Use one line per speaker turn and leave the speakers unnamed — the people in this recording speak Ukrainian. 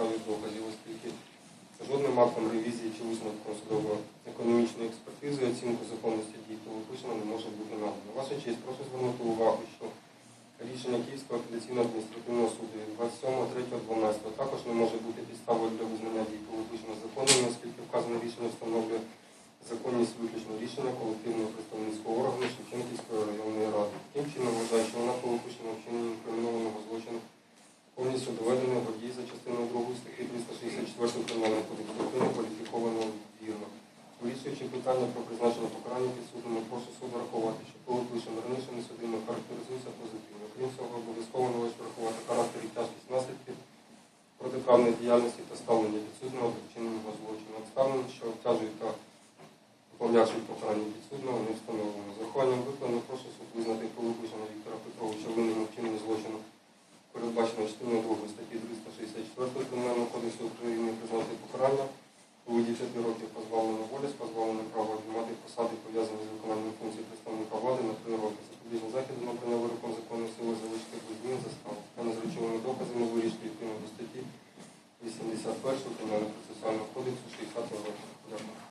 підставі доказів, оскільки жодним актом ревізії чи висновком судово-економічної експертизи оцінку законності дій Пилипишина не може бути надано. Ваша честь, прошу звернути увагу, що рішення Київського апеляційного адміністративного суду від 27.3.12 також не може бути підставою для визнання дій Пилипишина законними, оскільки вказане рішення встановлює законність виключно рішення колективного Вирішуючи питання про призначення покарання підсудному, прошу суд врахувати, що Пилипишин раніше не судимо характеризується позитивно. Крім цього, обов'язково належить врахувати характер і тяжкість наслідків протиправної діяльності та ставлення підсудного до вчиненого злочину. Обставин, що обтяжують та пом'якшують покарання підсудного, не встановлено. З урахуванням викладено прошу суд визнати Пилипишина Віктора Петровича винним вчиненні злочину передбачено частиною 2 статті 364 Кримінального кодексу України роки. Запобіжний захід закону сили залишити Кузьмін змін заставу. та з доказами вирішити відповідно до статті 81 Кримінального процесуального кодексу 60 років. Дякую.